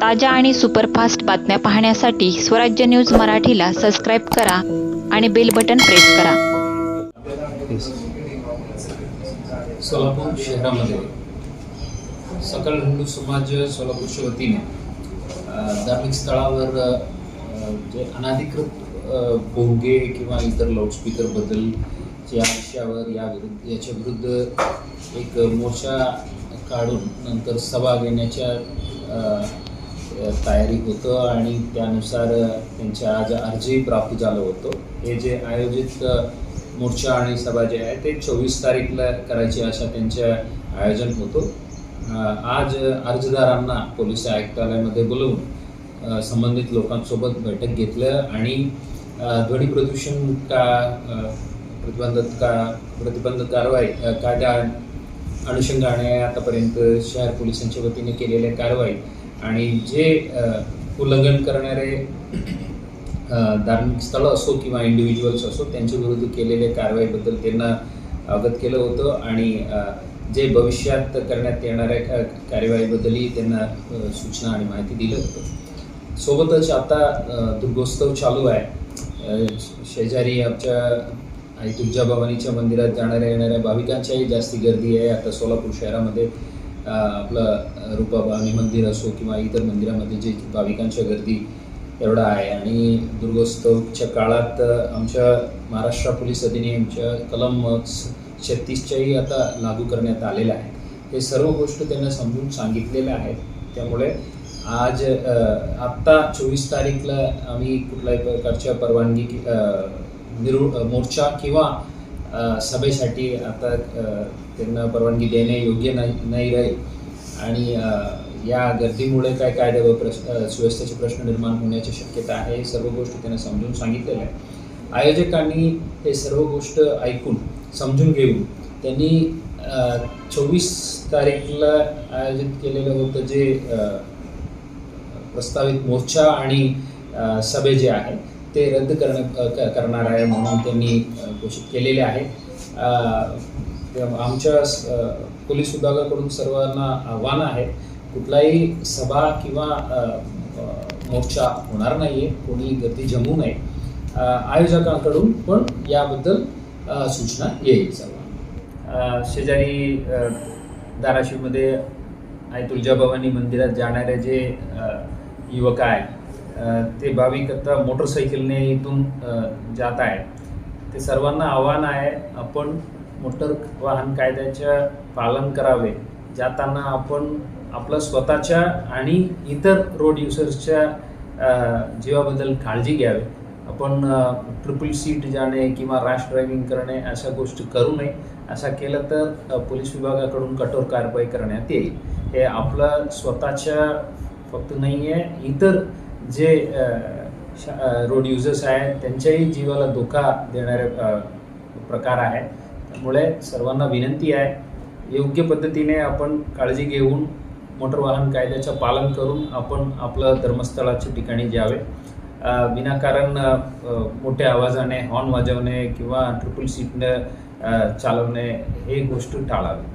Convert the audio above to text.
ताज्या आणि सुपरफास्ट बातम्या पाहण्यासाठी स्वराज्य न्यूज मराठीला सबस्क्राईब करा आणि बेल बटन प्रेस करा. सोलापूर शहरामध्ये सकल हिंदू समाज सोलापूरच्या वतीने धार्मिक स्थळावर जे अनाधिकृत भोंगे किंवा इतर लाऊडस्पीकरबद्दल या विषयावर या विरुद्ध याच्या विरुद्ध एक मोर्चा काढून नंतर सभा घेण्याच्या तयारी होतं आणि त्यानुसार त्यांच्या आज अर्जही प्राप्त झालं होतं. हे जे आयोजित मोर्चा आणि सभा जे आहे ते चोवीस तारीखला करायचे अशा त्यांच्या आयोजन होतं. आज अर्जदारांना पोलीस आयुक्तालयामध्ये बोलवून संबंधित लोकांसोबत बैठक घेतलं आणि ध्वनी प्रदूषण का प्रतिबंधक का प्रतिबंधक कारवाई अ, कायदा अनुषंगाने आतापर्यंत शहर पोलिसांच्या वतीने केलेल्या कारवाई आणि जे उल्लंघन करणारे धार्मिक स्थळं असो किंवा इंडिव्हिज्युअल्स असो त्यांच्या विरुद्ध केलेल्या कारवाईबद्दल त्यांना अवगत केलं होतं आणि जे भविष्यात करण्यात येणाऱ्या कार्यवाहीबद्दलही त्यांना सूचना आणि माहिती दिलं होतं. सोबतच आता दुर्गोत्सव चालू आहे. शेजारी आमच्या आई तुळजाभवानीच्या मंदिरात जाणाऱ्या येणाऱ्या भाविकांच्याही जास्ती गर्दी आहे. आता सोलापूर शहरामध्ये आपलं अ, मंदिर असो किंवा इतर मंदिरामध्ये जे भाविकांच्या गर्दी एवढा आहे. आणि दुर्गोत्सवच्या काळात आमच्या महाराष्ट्र पोलीस अधिनियमच्या कलम छत्तीसच्याही आता लागू करण्यात आलेलं आहे हे सर्व गोष्ट त्यांना समजून सांगितलेल्या आहेत. त्यामुळे आज आत्ता चोवीस तारीखला आम्ही कुठल्याही प्रकारच्या परवानगी कि- मोर्चा किंवा सभेसाठी आता त्यांना परवानगी देणे योग्य नाही नाही राहील. आणि या गर्दीमुळे काय कायदे व प्रश्न सुव्यवस्थेचे प्रश्न निर्माण होण्याची शक्यता आहे हे सर्व गोष्टी त्यांना समजून सांगितलेल्या आहे आयोजकांनी हे सर्व गोष्ट ऐकून समजून घेऊन त्यांनी चोवीस तारीखला आयोजित केलेलं होतं जे प्रस्तावित मोर्चा आणि सभे जे आहे ते रद्द करण क- करणार आहे म्हणून त्यांनी घोषित केलेले आहे. आमच्या पोलीस विभागाकडून सर्वांना आव्हान आहे कुठलाही सभा किंवा मोर्चा होणार नाही आहे कोणी गर्दी जमू नये. आयोजकांकडून पण याबद्दल सूचना येईल सर्वांना. शेजारी धाराशिवमध्ये आई तुळजाभवानी मंदिरात जाणारे जे युवक आहे ते भाविक आता मोटरसायकलने इथून जात आहेत. ते सर्वांना आव्हान आहे आपण मोटर वाहन कायद्याच्या पालन करावे. जाताना आपण आपलं स्वतःच्या आणि इतर रोड युजर्सच्या जीवाबद्दल काळजी घ्यावी. आपण ट्रिपल सीट जाणे किंवा रॅश ड्रायव्हिंग करणे अशा गोष्टी करू नये. असं केलं तर पोलीस विभागाकडून कठोर कारवाई करण्यात येईल. हे आपलं स्वतःच्या फक्त नाही आहे इतर जे रोड युजर्स आहेत त्यांच्याही जीवाला धोका देणारे प्रकार आहे त्यामुळे सर्वांना विनंती आहे योग्य पद्धतीने आपण काळजी घेऊन मोटर वाहन कायद्याचं पालन करून आपण आपलं धर्मस्थळाच्या ठिकाणी जावे. विनाकारण मोठ्या आवाजाने हॉर्न वाजवणे किंवा ट्रिपल सीटनं चालवणे हे गोष्ट टाळावी.